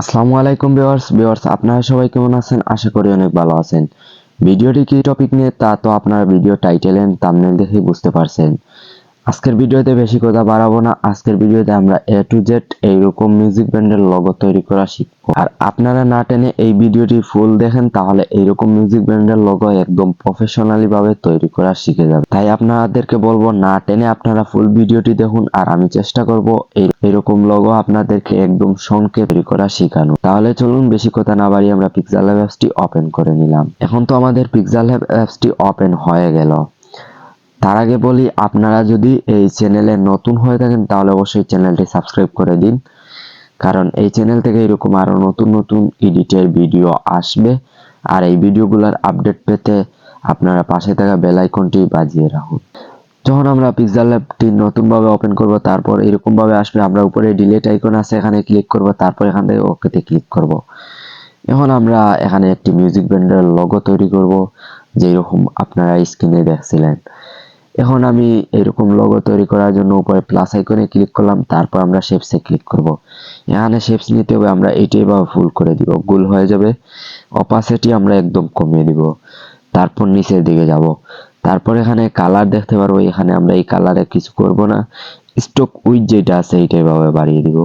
আসসালামু আলাইকুম viewers. Viewers, আপনারা সবাই কেমন আছেন? আশা করি অনেক ভালো আছেন। ভিডিওটি কি টপিক নিয়ে তা তো আপনারা ভিডিও টাইটেল এন্ড থাম্বনেল দেখেই বুঝতে পারছেন। আজকের ভিডিওতে বেশি কথা বাড়াবো না। আজকের ভিডিওতে আমরা এ টু জেড এইরকম মিউজিক ব্যান্ডের লোগো তৈরি করা শিখব। আর আপনারা না টেনে এই ভিডিওটি ফুল দেখেন, তাহলে এইরকম মিউজিক ব্যান্ডের লোগো একদম প্রফেশনালি ভাবে তৈরি করা শিখে যাবে। তাই আপনাদেরকে বলব, না টেনে আপনারা ফুল ভিডিওটি দেখুন, আর আমি চেষ্টা করব এরকম লোগো আপনাদেরকে একদম সংক্ষেপ তৈরি করা শেখানো। তাহলে চলুন, বেশি কথা না বাড়িয়ে আমরা পিক্সেল ল্যাব অ্যাপসটি ওপেন করে নিলাম। এখন তো আমাদের পিক্সেল ল্যাব অ্যাপসটি ওপেন হয়ে গেল। তার আগে বলি, আপনারা যদি এই চ্যানেলে নতুন হয়ে থাকেন, তাহলে অবশ্যই চ্যানেলটি সাবস্ক্রাইব করে দিন। কারণ এই চ্যানেল থেকে এরকম আরও নতুন নতুন এডিটের ভিডিও আসবে। আর এই ভিডিওগুলোর আপডেট পেতে আপনারা পাশে থাকা বেল আইকনটি বাজিয়ে রাখুন। যখন আমরা পিক্সেল ল্যাবটি নতুনভাবে ওপেন করব, তারপর এরকম ভাবে আসবে, আমরা উপরে ডিলিট আইকন আছে, এখানে ক্লিক করব, তারপর এখান থেকে ওকেতে ক্লিক করব। এখন আমরা এখানে একটি মিউজিক ব্যান্ডের লোগো তৈরি করব যেরকম আপনারা স্ক্রিনে দেখছিলেন। এখন আমি এরকম লোগো তৈরি করার জন্য উপরে প্লাস আইকনে ক্লিক করলাম, তারপর আমরা শেপসে ক্লিক করব। এখানে শেপস নিতে হবে, আমরা এইটাই বা ফুল করে দিব, গুল হয়ে যাবে। অপাসিটি আমরা একদম কমিয়ে দিব। তারপর নিচের দিকে যাব। তারপর এখানে কালার দেখতে পারব, এখানে আমরা এই কালারে কিছু করব না। স্টক উইথ যেটা আছে এইটাই ভাবে বাড়িয়ে দিব।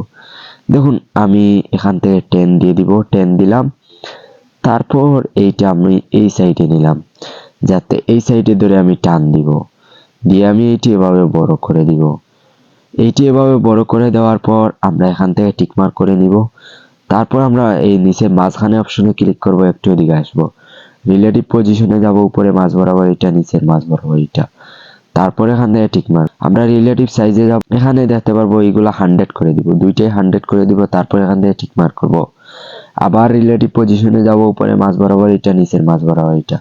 দেখুন, আমি এখান থেকে টেন দিয়ে দিব টেন দিলাম। তারপর এইটা আমি এই সাইডে নিলাম, যাতে এই সাইডে ধরে আমি টান দিব। দিয়ে আমি এইটি এভাবে বড় করে দিব। এইটি এভাবে বড় করে দেওয়ার পর আমরা এখান থেকে টিকমার্ক করে নিব। তারপর আমরা এই নিচে মাঝখানে অপশনে ক্লিক করব, একটু এদিকে আসব। রিলেটিভ পজিশনে যাব, উপরে মাঝ বরাবর এটা, নিচের মাঝ বরাবর এটা। তারপর এখান থেকে টিকমার্ক। আমরা রিলেটিভ সাইজে যাব, এখানে দেখতে পারব এইগুলো হান্ড্রেড করে দিব। দুইটাই হান্ড্রেড করে দিব, তারপর এখান থেকে টিকমার্ক করব। আবার রিলেটিভ পজিশনে যাব, উপরে মাঝ বরাবর এটা, নিচের মাঝ বরাবর এটা।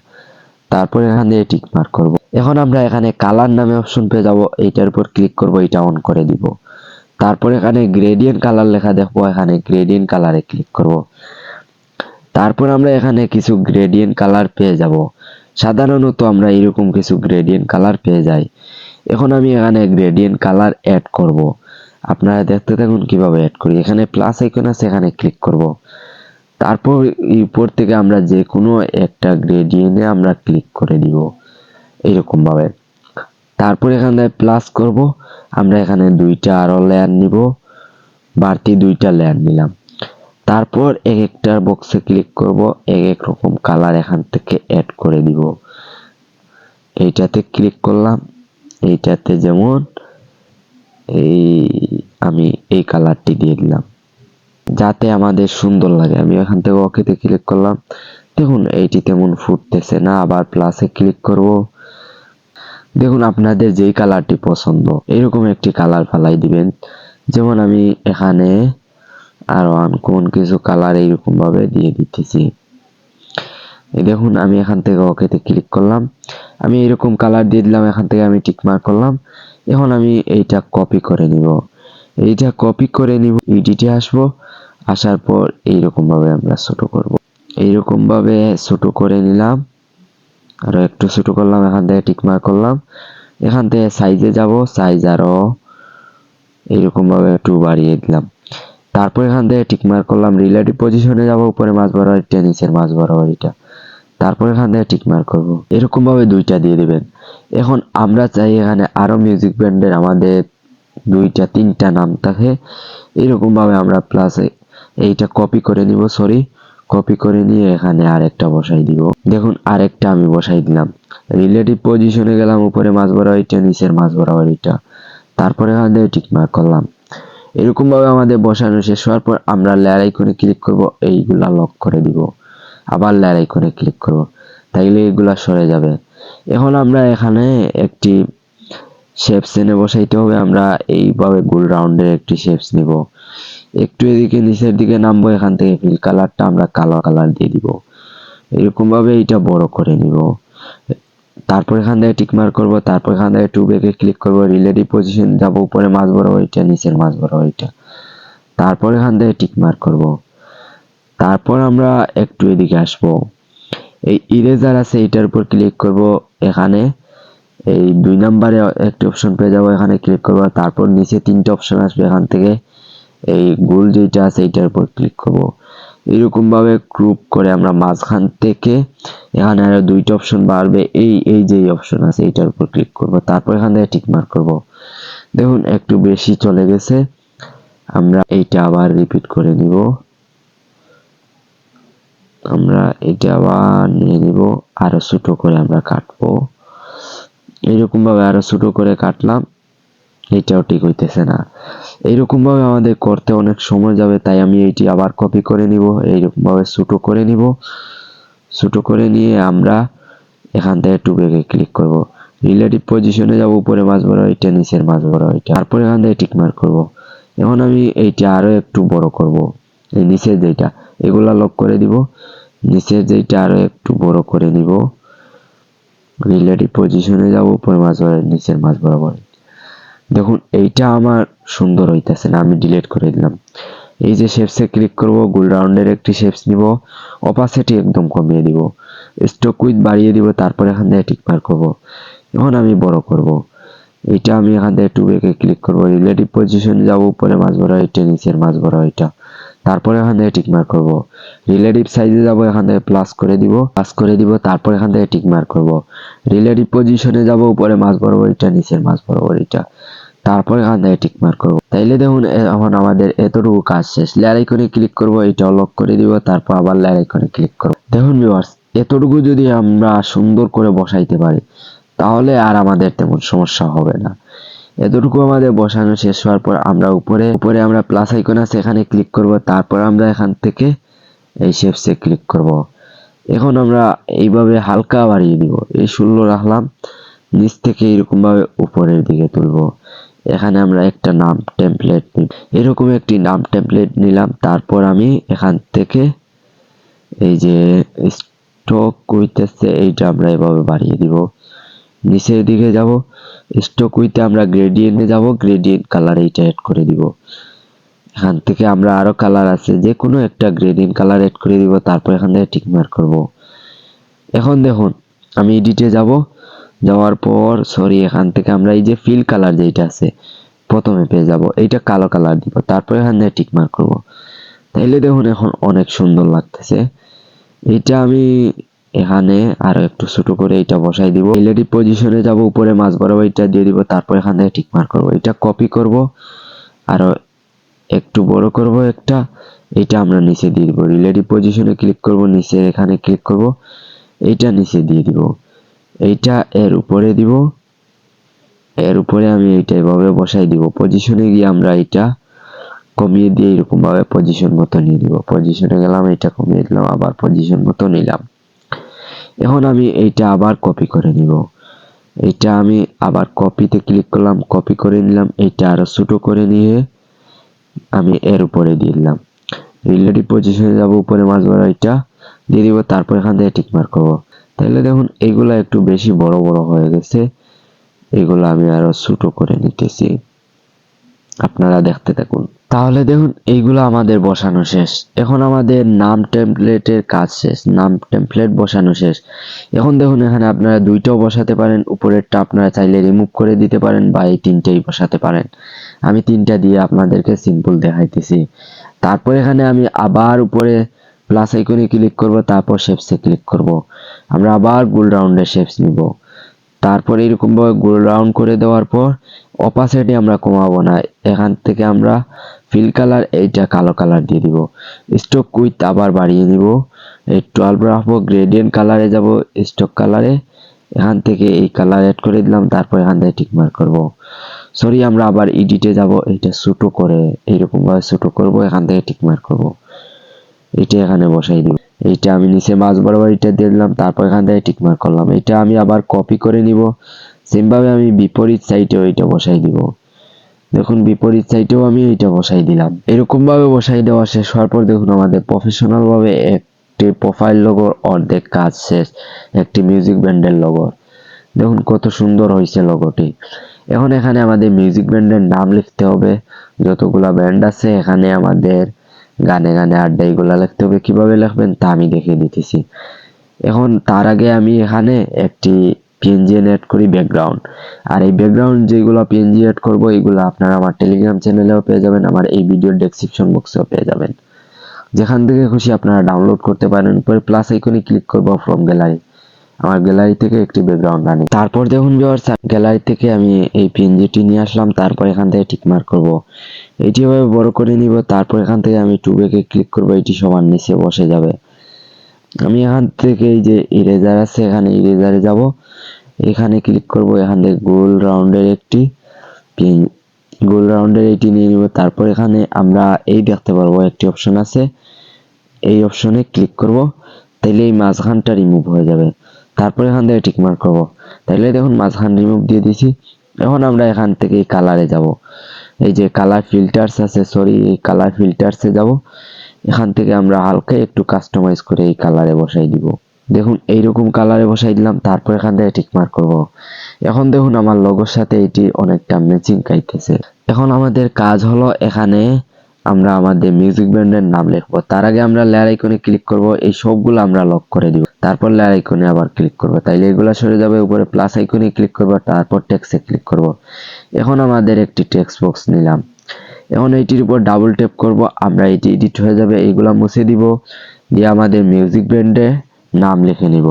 তারপর এখান থেকে টিক মার্ক করব। এখন আমরা এখানে কালার নামে অপশন পেয়ে যাব, এইটার উপর ক্লিক করব এটা অন করে দিব। তারপর এখানে গ্রেডিয়েন্ট কালার লেখা দেখব, এখানে গ্রেডিয়েন্ট কালারে ক্লিক করব। তারপর আমরা এখানে কিছু গ্রেডিয়েন্ট কালার পেয়ে যাব। সাধারণত আমরা এরকম কিছু গ্রেডিয়েন্ট কালার পেয়ে যাই। এখন আমি এখানে গ্রেডিয়েন্ট কালার অ্যাড করব। আপনারা দেখতে থাকুন কীভাবে অ্যাড করি। এখানে প্লাস আইকন আছে, এখানে ক্লিক করব। তারপর উপর থেকে আমরা যে কোনো একটা গ্রেডিয়েন্টে আমরা ক্লিক করে দিব। এইরকম ভাবে তারপর এখান প্লাস করব। আমরা এখানে দুইটা আরও লেয়ার নিব। বাড়তি দুইটা লেয়ার নিলাম। তারপর এক একটার বক্সে ক্লিক করব। এক এক রকম কালার এখান থেকে অ্যাড করে দিব। এইটাতে ক্লিক করলাম। এইটাতে যেমন এই আমি এই কালারটি দিয়ে দিলাম। যাতে আমাদের সুন্দর লাগে। আমি এখান থেকে ওকেতে ক্লিক করলাম। দেখুন, এইটি তেমন ফুটতেছে না। আবার প্লাসে ক্লিক করব। দেখুন, আপনাদের যেই কালারটি পছন্দ, এরকম একটি কালার ফালাই দিবেন। যেমন আমি এখানে আরও আনকোন কিছু কালার এইরকম ভাবে দিয়ে দিতেছি। দেখুন, আমি এখান থেকে ওকেতে ক্লিক করলাম। আমি এরকম কালার দিয়ে দিলাম, এখান থেকে আমি টিকমার্ক করলাম। এখন আমি এইটা কপি করে নিব। এইটা কপি করে নিব ইডিটে আসব। আসার পর এইরকম ভাবে আমরা ছোট করব। এইরকম ভাবে ছোট করে নিলাম। আরও একটু ছোট করলাম, এখান থেকে টিকমার্ক করলাম। এখান থেকে সাইজে যাব সাইজ আরও এইরকম ভাবে একটু বাড়িয়ে দিলাম। তারপর এখান থেকে টিকমার্ক করলাম রিলেটিভ পজিশনে যাব, উপরে মাছ বরাবর এটা নিচের মাছ বরাবর এটা তারপর এখান থেকে টিকমার্ক করব। এরকম ভাবে দুইটা দিয়ে দিবেন। এখন আমরা চাই এখানে আরও মিউজিক ব্যান্ডের আমাদের দুইটা, তিনটা নাম থাকে। এরকম ভাবে আমরা প্লাস এইটা কপি করে নিব সরি কপি করে নিয়ে এখানে আরেকটা বসাই দিব। দেখুন, আরেকটা আমি বসাই দিলাম। রিলেটিভ পজিশনে গেলাম, উপরে মাছ বরাবর এটা নিচের মাছ বরাবর এটা তারপরে এখান থেকে টিকমার্ক করলাম। এরকম ভাবে আমাদের বসানো শেষ হওয়ার পর আমরা লেয়ার আইকনে ক্লিক করব, এইগুলা লক করে দিব। আবার লেয়ার আইকনে ক্লিক করব, তাইলে এগুলা সরে যাবে। এখন আমরা এখানে একটি শেপস এনে বসাইতে হবে, আমরা এইভাবে গোল রাউন্ডের একটি শেপস নিব। একটু এদিকে, নিচের দিকে নামবো, এখান থেকে ফিল কালারটা আমরা কালো কালার দিয়ে দিব। এরকম ভাবে এটা বড় করে নিব। তারপর এখান থেকে টিকমার্ক করব, তারপর এখান থেকে টু ব্যাকে ক্লিক করব রিলেটিভ পজিশন যাব, উপরে মাছ বরাবর এটা নিচের মাছ বরাবর এটা তারপর এখান থেকে টিকমার্ক করব। তারপর আমরা একটু এদিকে আসব। এই ইরেজার আছে এটার উপর ক্লিক করব এখানে। এই দুই নাম্বারে একটি অপশন পেয়ে যাব, এখানে ক্লিক করব। তারপর নিচে তিনটে অপশন আসবে এখান থেকে। এই গোল যেটা আছে এটার উপর ক্লিক করব। এরকম ভাবে গ্রুপ করে আমরা মাঝখান থেকে এখানে আরও দুইটা অপশন বাড়বে। এই এই যে অপশন আছে এইটার উপর ক্লিক করব। তারপর এখান থেকে টিক মার্ক করব। দেখুন, একটু বেশি চলে গেছে। আমরা এইটা আবার রিপিট করে নিব। আমরা এটা আবার নিয়ে নিব। আরও ছোট করে আমরা কাটবো। এইরকম ভাবে আরও ছোট করে কাটলাম। এটাও ঠিক হইতেছে না। এইরকম ভাবে আমাদের করতে অনেক সময় যাবে, তাই আমি এইটি আবার কপি করে নিব এইরকম ভাবে ছোট করে নিব। ছোট করে নিয়ে আমরা এখান থেকে টুবেকে ক্লিক করব। রিলেটিভ পজিশনে যাব, উপরে মাছ বড় এটা নিচের মাছ বড় এটা তারপর এখান থেকে টিক মার্ক করব। এখন আমি এইটা আরও একটু বড় করব। এই নিচের যেটা এগুলা লক করে দিব। নিচের যেটা আরও একটু বড় করে নিব। রিলেটিভ পজিশনে যাব, উপরে মাছ বড়, নিচের মাছ বরাবর। দেখুন, এইটা আমার সুন্দর হইতেছে না, আমি ডিলিট করে দিলাম। এই যে শেপসে ক্লিক করব গোল রাউন্ডের একটি শেপস নিব অপাসিটি একদম কমিয়ে দিব স্টক উইথ বাড়িয়ে দিব, তারপর এখান থেকে টিক মার্ক করব। এখন আমি বড় করব। এটা আমি এখান থেকে টু বেকে ক্লিক করব। রিলেটিভ পজিশন যাব, উপরে মাছ বড় এটা নিচের মাছ বড় এটা তারপরে এখান থেকে টিক মার্ক করব। রিলেটিভ সাইজে যাব, এখান থেকে প্লাস করে দিব প্লাস করে দিব, তারপর এখান থেকে টিক মার্ক করব। রিলেটিভ পজিশনে যাব, উপরে মাছ বরাবর এটা নিচের মাছ বরাবর এটা তারপর থেকে টিক মার্ক করব। তাইলে দেখুন এখন আমাদের এতটুকু কাজ শেষ। লেয়ার আইকনে ক্লিক করব, এটা লক করে দিব, তারপর আবার লেয়ার আইকনে ক্লিক করব। দেখুন ভিউয়ার্স এতটুকু যদি আমরা সুন্দর করে বসাইতে পারি, তাহলে আর আমাদের তেমন সমস্যা হবে না। এতটুকু আমাদের বসানো শেষ হওয়ার পর আমরা উপরে উপরে আমরা প্লাস আইকন আছে, এখানে ক্লিক করব, তারপর আমরা এখান থেকে এই শেপসে ক্লিক করব। এখন আমরা এইভাবে হালকা বাড়িয়ে দিব। এই ষোলো রাখলাম, নিচ থেকে এরকম ভাবে উপরের দিকে তুলবো। এখানে আমরা একটা নাম টেমপ্লেট নিব এরকম একটি নাম টেমপ্লেট নিলাম, তারপর আমি এখান থেকে এই যে স্টক হইতেছে, এইটা আমরা এভাবে বাড়িয়ে দিব। নিচের দিকে যাব স্টক উইতে আমরা গ্রেডিয়েন্টে যাব গ্রেডিয়েন্ট কালার এইটা অ্যাড করে দিব। এখান থেকে আমরা আরও কালার আছে যে কোনো একটা গ্রেডিয়েন্ট কালার অ্যাড করে দিব, তারপর এখান থেকে টিক মার্ক করব। এখন দেখুন, আমি এডিটে যাব। যাওয়ার পর সরি এখান থেকে আমরা এই যে ফিল কালার যেটা আছে, প্রথমে পেয়ে যাব, এইটা কালো কালার দিব, তারপর এখান থেকে টিক মার্ক করব। তাইলে দেখুন এখন অনেক সুন্দর লাগতেছে। এটা আমি এখানে আরও একটু ছোট করে এটা বসাই দিব। এলইডি পজিশনে যাব, উপরে মাছ বরাবর এটা দিয়ে দিব, তারপর এখান থেকে টিক মার্ক করব। এটা কপি করব, আরও একটু বড় করব একটা, এটা আমরা নিচে দিয়ে দিব। রিলেটিভ পজিশনে ক্লিক করব, নিচে এখানে ক্লিক করব এইটা নিচে দিয়ে দিব। এইটা এর উপরে দিব। এর উপরে আমি এইটা এভাবে বসাই দিব। পজিশনে গিয়ে আমরা এটা কমিয়ে দিয়ে এরকম ভাবে পজিশন মতো নিয়ে নিব। পজিশনে গেলাম এটা কমিয়ে দিলাম, আবার পজিশন মতো নিলাম। এখন আমি এইটা আবার কপি করে নিব। এইটা আমি আবার কপিতে ক্লিক করলাম কপি করে নিলাম। এইটা আরও ছোট করে নিয়ে আমি এর উপরে দিয়ে দিলাম। রিলেটিভ পজিশনে যাব, উপরে মাছ বড় এটা দিয়ে দিব। তারপর এখান থেকে টিক মার্ক করব। তাহলে দেখুন এইগুলা একটু বেশি বড় বড় হয়ে গেছে। এগুলো আমি আরও ছোট করে নিতেছি। আপনারা দেখতে থাকুন। তাহলে দেখুন, এইগুলো আমাদের বসানো শেষ। এখন আমাদের নাম টেমপ্লেটের কাজ শেষ। নাম টেমপ্লেট বসানো শেষ। এখন দেখুন, এখানে আপনারা দুইটাও বসাতে পারেন। উপরেরটা আপনারা চাইলে রিমুভ করে দিতে পারেন বা এই তিনটেই বসাতে পারেন। আমি তিনটা দিয়ে আপনাদেরকে সিম্পল দেখাইতেছি। তারপর এখানে আমি আবার উপরে প্লাস আইকনে ক্লিক করব, তারপর শেপসে ক্লিক করব। আমরা আবার গোল রাউন্ডের শেপস নিব। তারপর এরকম ভাবে গোল রাউন্ড করে দেওয়ার পর অপাসিটি আমরা কমাবো না। এখান থেকে আমরা ফিল কালার এইটা কালো কালার দিয়ে দিব। স্টক উইথ আবার বাড়িয়ে নিব এই টুয়েলভ রাখব গ্রেডিয়েন্ট কালারে যাব স্টক কালারে এখান থেকে এই কালার অ্যাড করে দিলাম, তারপর এখান থেকে টিক মার্ক করব। সরি আমরা আবার এডিটে যাব এটা ছোট করে এইরকম ভাবে ছোট করব, এখান থেকে টিক মার্ক করব। এটা এখানে বসাই দিব। এইটা আমি নিচে মাছ বরাবর এটা দিয়ে দিলাম, তারপর এখান থেকে টিক মার্ক করলাম। এটা আমি আবার কপি করে নিব। সেম ভাবে আমি বিপরীত সাইডেও এটা বসাই দিব। দেখুন, বিপরীত সাইডেও আমি এটা বসাই দিলাম। এরকম ভাবে বসাই দেওয়া শেষ হওয়ার পর দেখুন, আমাদের প্রফেশনাল ভাবে একটি প্রোফাইল লগোর অর্ধেক কাজ শেষ, একটি মিউজিক ব্যান্ডের লগো দেখুন, কত সুন্দর হয়েছে লগোটি এখন এখানে আমাদের মিউজিক ব্যান্ডের নাম লিখতে হবে। যতগুলা ব্যান্ড আছে, এখানে আমাদের গানে গানে আড্ডা এগুলা লিখতে হবে, কীভাবে লিখবেন তা আমি দেখিয়ে দিতেছি। এখন তার আগে আমি এখানে একটি পিএনজি এড করি ব্যাকগ্রাউন্ড আর এই ব্যাকগ্রাউন্ড যেগুলো পিএনজি এড করব, এগুলো আপনারা আমার টেলিগ্রাম চ্যানেলেও পেয়ে যাবেন, আমার এই ভিডিওর ডেসক্রিপশন বক্সেও পেয়ে যাবেন। যেখান থেকে খুশি আপনারা ডাউনলোড করতে পারেন পরে প্লাস আইকনে ক্লিক করব ফ্রম গ্যালারি আমার গ্যালারি থেকে একটি ব্যাকগ্রাউন্ড আনি। তারপর দেখুন ভিউয়ার্স গ্যালারি থেকে আমি এই পিএনজিটি নিয়ে আসলাম, তারপর এখান থেকে টিক মার্ক করব। এটি এভাবে বড় করে নিব, তারপর এখান থেকে আমি টুবেকে ক্লিক করব, এটি সবার নিচে বসে যাবে। আমি এখান থেকে এই যে ইরেজার আছে, এখানে ইরেজারে যাব। এখানে ক্লিক করব, এখান থেকে গোল রাউন্ডের একটি পিন গোল রাউন্ডের এটি নিয়ে নিব। তারপর এখানে আমরা এই দেখতে পারব, একটি অপশন আছে। এই অপশনে ক্লিক করব, তাইলে এই মাঝখানটা রিমুভ হয়ে যাবে। তারপর এখান থেকে টিক মার্ক করব। তাইলে দেখুন মাঝখান রিমুভ দিয়ে দিছি। এখন আমরা এখান থেকে কালারে যাব। এই যে কালার ফিল্টার্স আছে সরি এই কালার ফিল্টার্সে যাব। এখান থেকে আমরা হালকা একটু কাস্টমাইজ করে এই কালারে বসাই দিব। দেখুন, এইরকম কালারে বসাই দিলাম, তারপর এখান থেকে টিক মার্ক করব। এখন দেখুন আমার লগোর সাথে এটি অনেকটা ম্যাচিং খাইতেছে এখন আমাদের কাজ হলো এখানে আমরা আমাদের মিউজিক ব্যান্ডের নাম লিখব। তার আগে আমরা লেয়ার আইকনে ক্লিক করব। এই সবগুলো আমরা লক করে দিব। তারপর লেয়ার আইকনে আবার ক্লিক করব। তাইলে এগুলো সরে যাবে উপরে প্লাস আইকনে ক্লিক করব, তারপর টেক্সটে ক্লিক করব। এখন আমাদের একটি টেক্সট বক্স নিলাম। এখন এইটির উপর ডাবল ট্যাপ করব। আমরা এটি এডিট হয়ে যাবে। এইগুলা মুছে দিব। দিয়ে আমাদের মিউজিক ব্যান্ডে নাম লিখে নিব।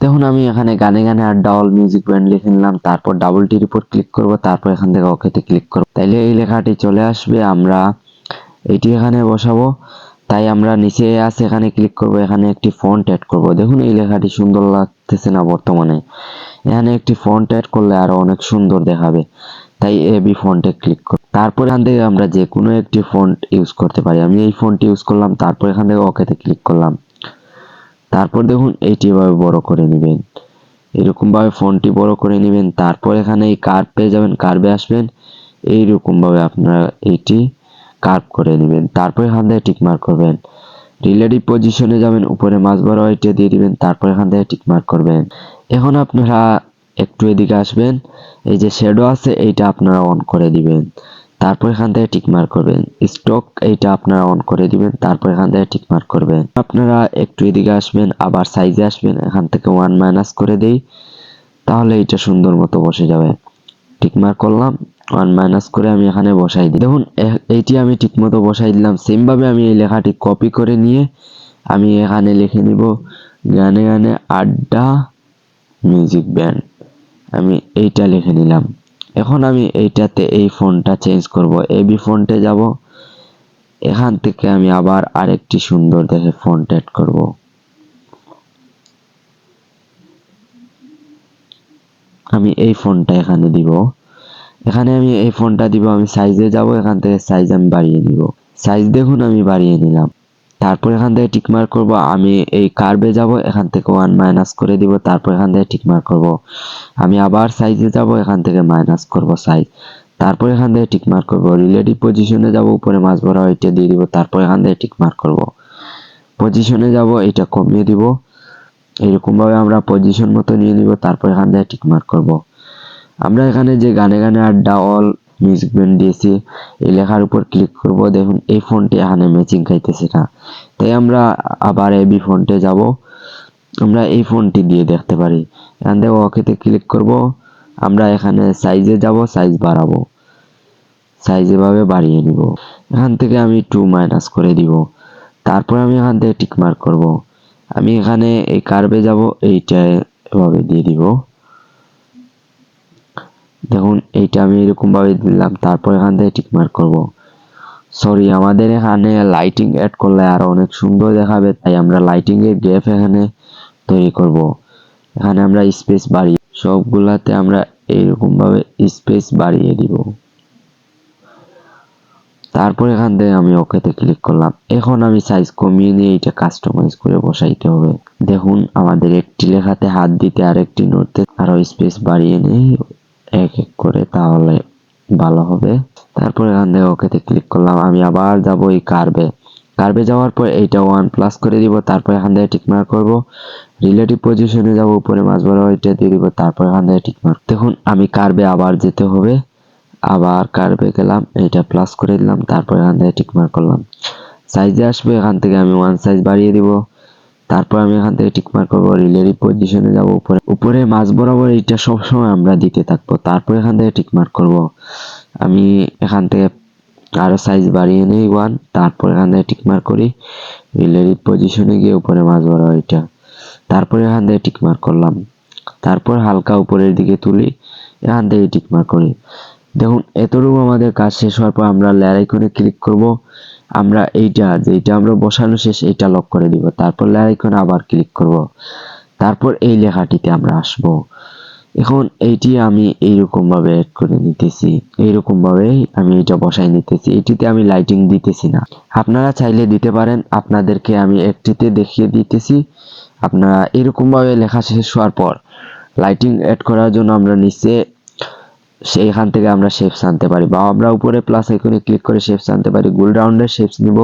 তখন আমি এখানে গানে গানে আর ডাবল মিউজিক ব্যান্ড লিখে নিলাম। তারপর ডাবল টির উপর ক্লিক করব। তারপর এখান থেকে ওকেতে ক্লিক করব। তাইলে এই লেখাটি চলে আসবে। আমরা এটি এখানে বসাবো। তাই আমরা নিচে আছে এখানে ক্লিক করব, এখানে একটি ফন্ট অ্যাড করব। দেখুন এই লেখাটি সুন্দর লাগতেছে না বর্তমানে। এখানে একটি ফন্ট অ্যাড করলে আরও অনেক সুন্দর দেখাবে। তাই এবি ফন্টে ক্লিক করব। তারপর এখান থেকে আমরা যে কোনো একটি ফন্ট ইউজ করতে পারি। আমি এই ফন্ট ইউজ করলাম, তারপর এখান থেকে ওকেতে ক্লিক করলাম। তারপর দেখুন এইটি এভাবে বড় করে নেবেন। এরকম ভাবে ফোনটি বড় করে নেবেন। তারপর এখানে এই কার্ভ পেয়ে যাবেন কার্ভে আসবেন। এইরকম ভাবে আপনারা এইটি কার্ভ করে নেবেন, তারপর এখান থেকে টিক মার্ক করবেন। রিলেটিভ পজিশনে যাবেন, উপরে মাছ বড় এটা দিয়ে দিবেন, তারপর এখান থেকে টিক মার্ক করবেন। এখন আপনারা একটু এদিকে আসবেন, এই যে শ্যাডো আছে, এইটা আপনারা অন করে দিবেন। তারপর এখান থেকে টিক মার্ক করবেন। স্টক এইটা আপনারা অন করে দিবেন, তারপর এখান থেকে টিক মার্ক করবেন। আপনারা একটু এদিকে আসবেন, আবার সাইজে আসবেন, এখান থেকে ওয়ান মাইনাস করে দেই, তাহলে এটা সুন্দর মতো বসে যাবে। টিক মার্ক করলাম ওয়ান মাইনাস করে আমি এখানে বসাই দিই। দেখুন এইটি আমি ঠিকমতো বসাই দিলাম। সেম ভাবে আমি এই লেখাটি কপি করে নিয়ে আমি এখানে লিখে নিব, গানে গানে আড্ডা মিউজিক ব্যান্ড আমি এইটা লিখে নিলাম। এখন আমি এইটাতে এই ফোনটা চেঞ্জ করব। এবি ফন্টে যাব। এখান থেকে আমি আবার আরেকটি সুন্দর দেখে ফন্ট অ্যাড করব। আমি এই ফোনটা এখানে দিব। এখানে আমি এই ফোনটা দিব, আমি সাইজে যাব, এখান থেকে সাইজ আমি বাড়িয়ে নিব। সাইজ দেখুন, আমি বাড়িয়ে নিলাম। তারপর এখান থেকে টিক মার্ক করব, আমি এই কার্ভে যাব, এখান থেকে ওয়ান মাইনাস করে দিব, তারপর এখান থেকে টিক মার্ক করব। আমি আবার সাইজে যাব, এখান থেকে মাইনাস করব সাইজ তারপর এখান থেকে টিক মার্ক করব। রিলেটিভ পজিশনে যাব, উপরে মাছ ভরা এটা দিয়ে দিব, তারপর এখান থেকে টিক মার্ক করব। পজিশনে যাব, এটা কমিয়ে দিব। এরকম ভাবে আমরা পজিশন মতো নিয়ে নিব, তারপর এখান থেকে টিক মার্ক করব। আমরা এখানে যে গানে গানে আড্ডা অল মিউজিক ব্যান্ড দিয়েছি, এই লেখার উপর ক্লিক করব। দেখুন, এই ফোনটি এখানে ম্যাচিং খাইতেছে না। তাই আমরা আবার এবি ফোনটে যাব। আমরা এই ফোনটি দিয়ে দেখতে পারি। এখান থেকে ওকেতে ক্লিক করব। আমরা এখানে সাইজে যাব সাইজ বাড়াবো। সাইজ এভাবে বাড়িয়ে নিব। এখান থেকে আমি টু মাইনাস করে দিব। তারপর আমি এখান থেকে টিক মার্ক করব। আমি এখানে এই কার্ভে যাব, এইটা এভাবে দিয়ে দিব। দেখুন, এইটা আমি এরকম ভাবে দিলাম, তারপর এখান থেকে টিক মার্ক করব। সরি আমাদের এখানে লাইটিং অ্যাড করলে আরও অনেক সুন্দর দেখাবে, তাই আমরা লাইটিং এর গ্যাপ এখানে তৈরি করব। এখানে আমরা স্পেস বাড়িয়ে, সবগুলাতে আমরা এইরকম ভাবে স্পেস বাড়িয়ে দিব। তারপর এখান থেকে আমি ওকেতে ক্লিক করলাম। এখন আমি সাইজ কমিয়ে নিয়ে এটা কাস্টমাইজ করে বসাইতে হবে। দেখুন, আমাদের একটি লেখাতে হাত দিতে আরেকটি নড়তে আরও স্পেস বাড়িয়ে নিই এক এক করে তাহলে ভালো হবে। তারপর এখান থেকে ওকেতে ক্লিক করলাম, আমি আবার যাব এই কার্ভে কার্ভে যাওয়ার পর এইটা ওয়ান প্লাস করে দিব, তারপর এখান থেকে টিক মার্ক করব। রিলেটিভ পজিশনে যাব, উপরে মাছ বড় ওইটা দিয়ে দিব, তারপর এখান থেকে টিক মার্ক দেখুন, আমি কার্ভে আবার যেতে হবে, আবার কার্ভে গেলাম, এইটা প্লাস করে দিলাম, তারপর এখান থেকে টিক মার্ক করলাম। সাইজে আসবে, এখান থেকে আমি ওয়ান সাইজ বাড়িয়ে দিব। তারপর আমি এখান থেকে টিক মার্ক করব রিলেটিভ পজিশনে যাব উপরে। উপরে মাছ বরাবর এইটা সবসময় আমরা দিতে থাকব। তারপর এখান থেকে টিক মার্ক করব। আমি এখান থেকে আরও সাইজ বাড়িয়ে নেই ওয়ান তারপর এখান থেকে টিকমার্ক করি। রিলেটিভ পজিশনে গিয়ে উপরে মাছ বড় এটা তারপর এখান থেকে টিকমার্ক করলাম। তারপর হালকা উপরের দিকে তুলি। এখান থেকে টিকমার্ক করি। দেখুন, এতটুকু আমাদের কাজ শেষ হওয়ার পর আমরা লেয়ার আইকনে ক্লিক করব। আমরা এইটা যেটা আমরা বসানো শেষ এটা লক করে দিব। তারপর আইকনে আবার ক্লিক করব। তারপর এই লেখাটিতে আমরা আসব। এখন এইটি আমি এইরকম ভাবে অ্যাড করে নিতেছি। এইরকম ভাবে আমি এটা বসাই নিতেছি। এটিতে আমি লাইটিং দিতেছি না। আপনারা চাইলে দিতে পারেন। আপনাদেরকে আমি একটিতে দেখিয়ে দিতেছি। আপনারা এরকম ভাবে লেখা শেষ হওয়ার পর লাইটিং অ্যাড করার জন্য আমরা নিচে সেইখান থেকে আমরা শেপস আনতে পারি বা আমরা উপরে প্লাস আইকনে ক্লিক করে শেপস আনতে পারি। গোল রাউন্ডের শেপস নিব,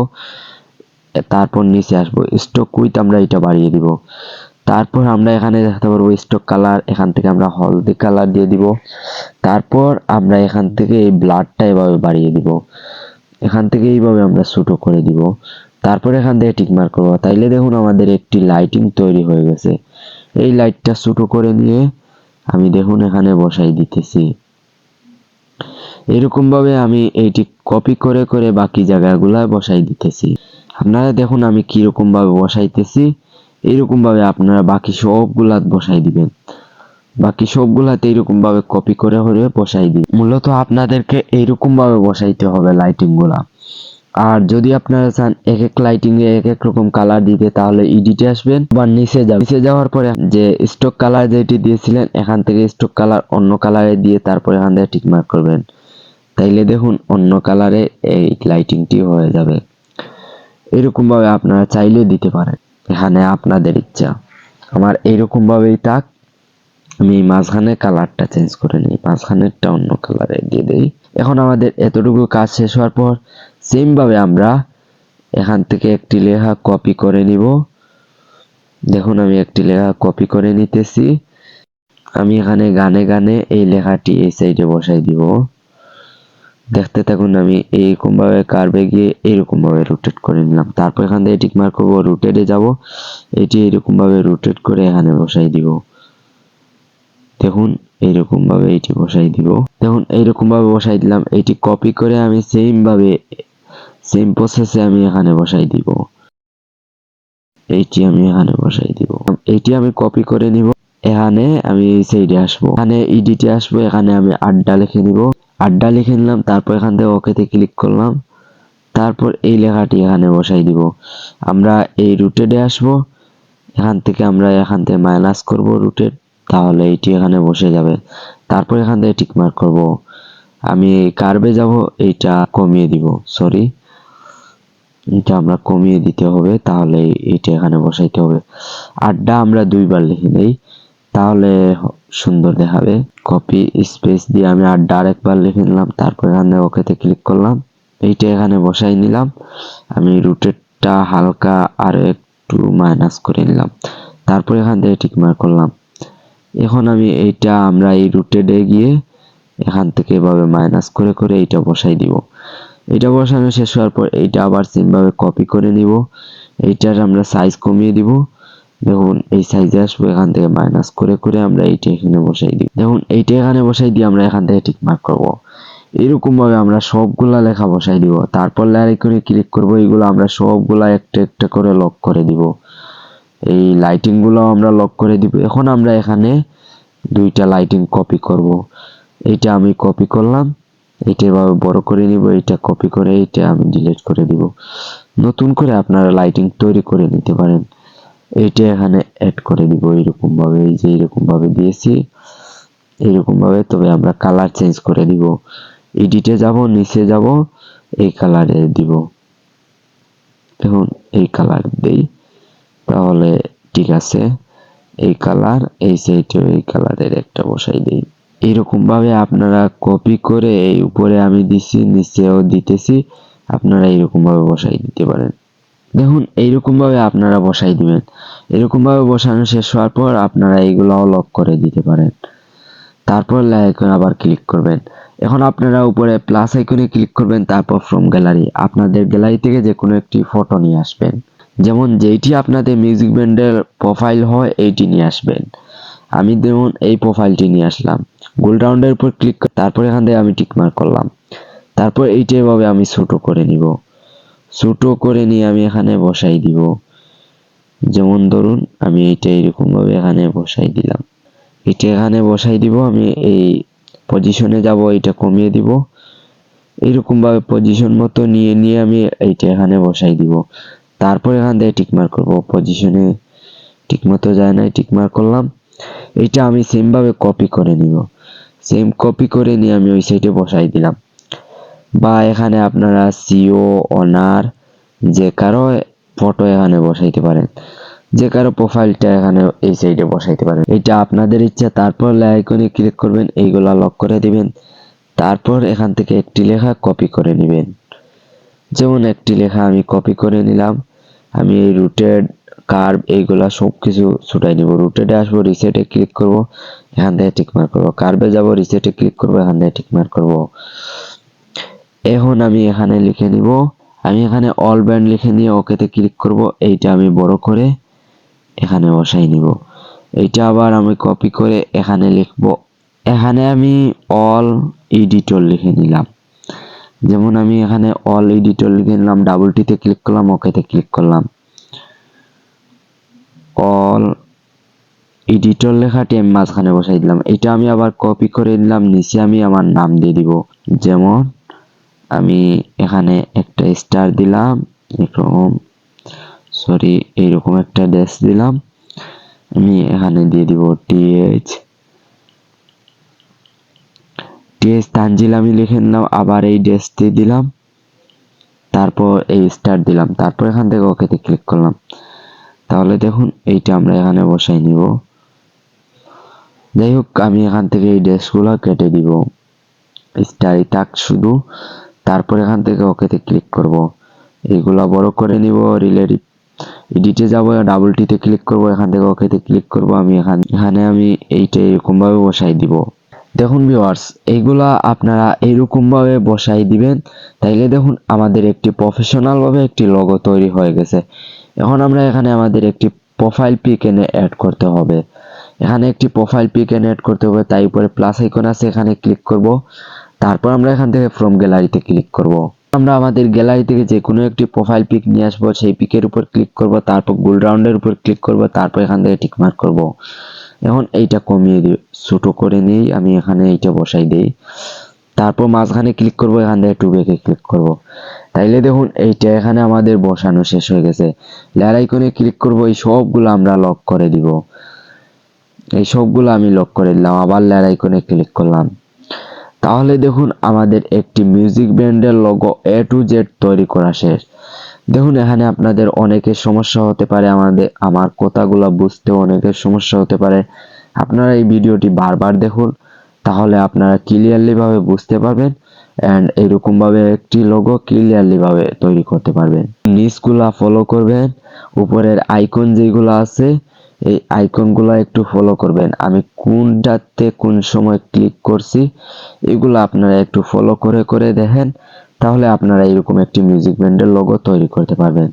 তারপর নিচে আসব স্টক উইথ আমরা এটা বাড়িয়ে দিব। তারপর আমরা এখানে দেখতে পারব স্টক কালার এখান থেকে আমরা হলদি কালার দিয়ে দিব। তারপর আমরা এখান থেকে এই ব্লাডটা এভাবে বাড়িয়ে দিব। এখান থেকে এইভাবে আমরা ছোটো করে দিব। তারপর এখান থেকে টিকমার করব। তাইলে দেখুন আমাদের একটি লাইটিং তৈরি হয়ে গেছে। এই লাইটটা ছোটো করে নিয়ে আমি দেখুন এখানে বসাই দিতেছি। এরকম ভাবে আমি এইটি কপি করে করে বাকি জায়গাগুলায় বসাই দিতেছি। আপনারা দেখুন আমি কীরকম ভাবে বসাইতেছি। এইরকম ভাবে আপনারা বাকি সবগুলা বসাই দিবেন। বাকি সবগুলাতে এইরকম ভাবে কপি করে করে বসাই দিই মূলত আপনাদেরকে এইরকম ভাবে বসাইতে হবে লাইটিংগুলা আর যদি আপনারা চান এক এক লাইটিং এ এক এক রকম কালার দিতে, তাহলে ইডিটে আসবেন বা নিচে যাবেন। নিচে যাওয়ার পরে যে স্টক কালার যেটি দিয়েছিলেন, এখান থেকে স্টক কালার অন্য কালারে দিয়ে তারপরে এখান থেকে টিকমার্ক করবেন। তাইলে দেখুন অন্য কালারে এই লাইটিংটি হয়ে যাবে। এরকম ভাবে আপনারা চাইলে দিতে পারেন, এখানে আপনাদের ইচ্ছা। আমার এইরকম ভাবেই থাক, আমি মাঝখানে কালারটা চেঞ্জ করে নিই, মাঝখানেরটা অন্য কালারে দিয়ে দেই। এখন আমাদের এতটুকু কাজ শেষ হওয়ার পর সেম ভাবে আমরা এখান থেকে একটি লেখা কপি করে নিব। দেখুন আমি একটি লেখা কপি করে নিতেছি। আমি এখানে গানে গানে এই লেখাটি এই সাইডে বসাই দিব। দেখতে থাকুন, আমি এইরকম ভাবে কার্ভে গিয়ে এইরকম ভাবে রোটেট করে নিলাম। তারপর এখান থেকে টিক মার্ক করব রোটেটে যাব। এটি এরকম ভাবে রোটেট করে এখানে বসাই দিব। দেখুন এইরকম ভাবে এটি বসাই দিব। দেখুন এইরকম ভাবে বসাই দিলাম। এটি কপি করে আমি সেম ভাবে সেম প্রসেসে আমি এখানে বসাই দিব। এইটি আমি এখানে বসাই দিব। এইটি আমি কপি করে নিব। এখানে আমি এই সাইডে আসব। এখানে ইডিটে আসব। এখানে আমি আড্ডা লিখে নিব। আড্ডা লিখে নিলাম, তারপর এখান থেকে ওকেতে ক্লিক করলাম। তারপর এই লেখাটি এখানে বসাই দিব। আমরা এই রুটেডে আসব। এখান থেকে আমরা এখান থেকে মাইনাস করব রুটেড তাহলে এইটি এখানে বসে যাবে। তারপর এখান থেকে টিকমার্ক করব। আমি কার্ভে যাব, এইটা কমিয়ে দিব সরি এটা আমরা কমিয়ে দিতে হবে, তাহলে এইটা এখানে বসাইতে হবে। আড্ডা আমরা দুইবার লিখে নেই। তাহলে সুন্দর দেখাবে। কপি স্পেস দিয়ে আমি আড্ডা আরেকবার লিখে নিলাম, তারপর এখানে ওকেতে ক্লিক করলাম। এইটা এখানে বসাই নিলাম। আমি রুটেটটা হালকা আরও একটু মাইনাস করে নিলাম। তারপর এখান থেকে টিকমার করলাম। এখন আমি এইটা আমরা এই রুটেডে গিয়ে এখান থেকে এভাবে মাইনাস করে করে এইটা বসাই দিব। এটা বসানো শেষ হওয়ার পর এইটা আবার সেমভাবে কপি করে নিব। এইটার আমরা সাইজ কমিয়ে দিব। দেখুন, এই সাইজে আসব, এখান থেকে মাইনাস করে করে আমরা এইটা এখানে বসাই দিই। দেখুন এইটা এখানে বসাই দিয়ে আমরা এখান থেকে ঠিক মার্ক করব। এরকম ভাবে আমরা সবগুলা লেখা বসাই দিব। তারপর লেয়ার করে ক্লিক করব, এইগুলো আমরা সবগুলা একটা একটা করে লক করে দিব। এই লাইটিংগুলো আমরা লক করে দিব। এখন আমরা এখানে দুইটা লাইটিং কপি করব। এইটা আমি কপি করলাম, এইটা এভাবে বড় করে নিব, এইটা কপি করে, এইটা আমি ডিলিট করে দিব। নতুন করে আপনারা লাইটিং তৈরি করে নিতে পারেন। এইটা এখানে অ্যাড করে দিব এরকম ভাবে এই যে এরকম ভাবে দিয়েছি এরকম ভাবে তবে আমরা কালার চেঞ্জ করে দিব। এডিটে যাব, নিচে যাব, এই কালারে দিব। দেখুন এই কালার দেই, তাহলে ঠিক আছে, এই কালার এই সাইডে এই কালারের একটা বসাই দেই। এরকম ভাবে আপনারা কপি করে এই উপরে আমি দিছি, নিচেও দিতেছি, আপনারা এরকম ভাবে বসাই দিতে পারেন। দেখুন এইরকম ভাবে আপনারা বসাই দিবেন। এরকম ভাবে বসানো শেষ হওয়ার পর আপনারা এইগুলাও লক করে দিতে পারেন। তারপর আইকন আবার ক্লিক করবেন। এখন আপনারা উপরে প্লাস আইকনে ক্লিক করবেন, তারপর ফ্রম গ্যালারি আপনাদের গ্যালারি থেকে যে কোনো একটি ফটো নিয়ে আসবেন। যেমন যেইটি আপনাদের মিউজিক ব্যান্ডের প্রোফাইল হয়, এইটি নিয়ে আসবেন। আমি যেমন এই প্রোফাইলটি নিয়ে আসলাম। গোল রাউন্ডের উপর ক্লিক তারপর এখান থেকে আমি টিকমার্ক করলাম। তারপর এইটা এভাবে আমি ছোট করে নিব। ছোট করে নিয়ে আমি এখানে বসাই দিব। যেমন ধরুন, আমি এইটা এরকম ভাবে এখানে বসাই দিলাম। এটা এখানে বসাই দিব, আমি এই পজিশনে যাব, এটা কমিয়ে দিব। এরকম ভাবে পজিশন মতো নিয়ে নিয়ে আমি এইটা এখানে বসাই দিব। তারপর এখান থেকে টিকমার করব। পজিশনে ঠিক মতো যায় না টিকমার করলাম। এইটা আমি সেম ভাবে কপি করে নিব। সেম কপি করে নিয়ে আমি ওই সাইডে বসাই দিলাম। বা এখানে আপনারা সিও অনার যে কারও ফটো এখানে বসাইতে পারেন। যে কারও প্রোফাইলটা এখানে এই সাইডে বসাইতে পারেন। এটা আপনাদের ইচ্ছা, তারপর আইকনে ক্লিক করবেন, এইগুলা লক করে দিবেন। তারপর এখান থেকে একটি লেখা কপি করে নেবেন। যেমন একটি লেখা আমি কপি করে নিলাম, আমি এই রুটেড কার্ভ এইগুলা সব কিছু ছুটাই নিব। রুটেডে আসব রিসেটে ক্লিক করব, এখান থেকে টিকমার্ক করব। কার্ভে যাব রিসেটে ক্লিক করব, এখান থেকে টিকমার্ক করব। এখন আমি এখানে লিখে নিব। আমি এখানে অল ব্যান্ড লিখে নিয়ে ওকেতে ক্লিক করব। এইটা আমি বড় করে এখানে বসাই নিব। এইটা আবার আমি কপি করে এখানে লিখব। এখানে আমি অল এডিটর লিখে নিলাম। যেমন আমি এখানে অল এডিটর লিখে নিলাম ডাবল টিতে ক্লিক করলাম ওকেতে ক্লিক করলাম। অল এডিটর লেখাটি আমি মাঝখানে বসাই দিলাম। এটা আমি আবার কপি করে নিলাম, নিচে আমি আমার নাম দিয়ে দিব। যেমন আমি এখানে একটা স্টার দিলাম, এরকম সরি এইরকম একটা ড্যাশ দিলাম, আমি এখানে দিয়ে দিব টিএইচ টিএইচ তানজিল আমি লিখে নিলাম, আবার এই ড্যাশটি দিলাম, তারপর এই স্টার দিলাম, তারপর এখান থেকে ওকেতে ক্লিক করলাম, তাহলে দেখুন এইটা আমরা এখানে বসাই নিব, যাই হোক, আমি এখান থেকে এই ড্যাশগুলো কেটে দিব স্টারই থাক শুধু তারপর এখান থেকে ওকেতে ক্লিক করব। এইগুলা বড় করে নিব রিলেটিভ এডিটে যাব ডাবল টিতে ক্লিক করব, এখান থেকে ওকেতে ক্লিক করব, আমি এখানে এখানে আমি এইটা এরকম ভাবে বসাই দিব। দেখুন ভিউয়ার্স এইগুলা আপনারা এইরকম ভাবে বসাই দিবেন, তাইলে দেখুন আমাদের একটি প্রফেশনাল ভাবে একটি লোগো তৈরি হয়ে গেছে। এখন আমরা এখানে আমাদের একটি প্রোফাইল পিক এনে অ্যাড করতে হবে। এখানে একটি প্রোফাইল পিক এনে অ্যাড করতে হবে, তাই উপরে প্লাস আইকন আছে, এখানে ক্লিক করব। তারপর আমরা এখান থেকে ফ্রম গ্যালারিতে ক্লিক করব। আমরা আমাদের গ্যালারি থেকে যে কোনো একটি প্রোফাইল পিক নিয়ে আসব, সেই পিকের উপর ক্লিক করব, তারপর গোল রাউন্ডের উপর ক্লিক করব, তারপর এখান থেকে টিক মার্ক করব। এখন এইটা কমিয়ে দিই ছোট করে নিই, আমি এখানে এইটা বসাই দেই। তারপর মাঝখানে ক্লিক করব, এখান থেকে টু ব্যাকে ক্লিক করব। তাইলে দেখুন, এইটা এখানে আমাদের বসানো শেষ হয়ে গেছে। লেয়ার আইকনে ক্লিক করব, এই সবগুলো আমরা লক করে দিব। এই সবগুলো আমি লক করে দিলাম, আবার লেয়ার আইকনে ক্লিক করলাম। তাহলে দেখুন আমাদের একটি মিউজিক ব্যান্ডের লোগো এ টু জেড তৈরি করা শেষ। দেখুন, এখানে আপনাদের অনেকের সমস্যা হতে পারে, আমাদের, আমার কথাগুলো বুঝতে অনেকের সমস্যা হতে পারে। আপনারা এই ভিডিওটি বারবার দেখুন, তাহলে আপনারা ক্লিয়ারলি ভাবে বুঝতে পারবেন অ্যান্ড এরকম ভাবে একটি লোগো ক্লিয়ারলি ভাবে তৈরি করতে পারবেন। নিচগুলা ফলো করবেন, উপরের আইকন যেগুলো আছে এই আইকনগুলো একটু ফলো করবেন। আমি কোনটাতে কোন সময় ক্লিক করছি, এগুলো আপনারা একটু ফলো করে করে দেখেন, তাহলে আপনারা এরকম একটি মিউজিক ব্যান্ডের লোগো তৈরি করতে পারবেন।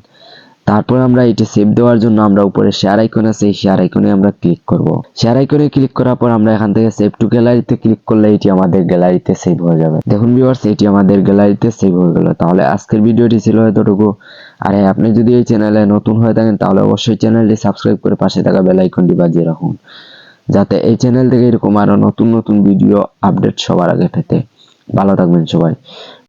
তারপর আমরা এটি সেভ দেওয়ার জন্য আমরা উপরে শেয়ার আইকন আছে, এই শেয়ার আইকনে আমরা ক্লিক করব। শেয়ার আইকনে ক্লিক করার পর আমরা এখান থেকে সেভ টু গ্যালারিতে ক্লিক করলে এটি আমাদের গ্যালারিতে সেভ হয়ে যাবে। দেখুন ভিউয়ার্স এটি আমাদের গ্যালারিতে সেভ হয়ে গেল। তাহলে আজকের ভিডিওটি ছিল এতটুকু। আর, আপনি যদি এই চ্যানেলে নতুন হয়ে থাকেন, তাহলে অবশ্যই চ্যানেলটি সাবস্ক্রাইব করে পাশে থাকা বেল আইকনটি বাজিয়ে রাখুন। যাতে এই চ্যানেল থেকে এরকম আরও নতুন নতুন ভিডিও আপডেট সবার আগে পেতে। ভালো থাকবেন সবাই।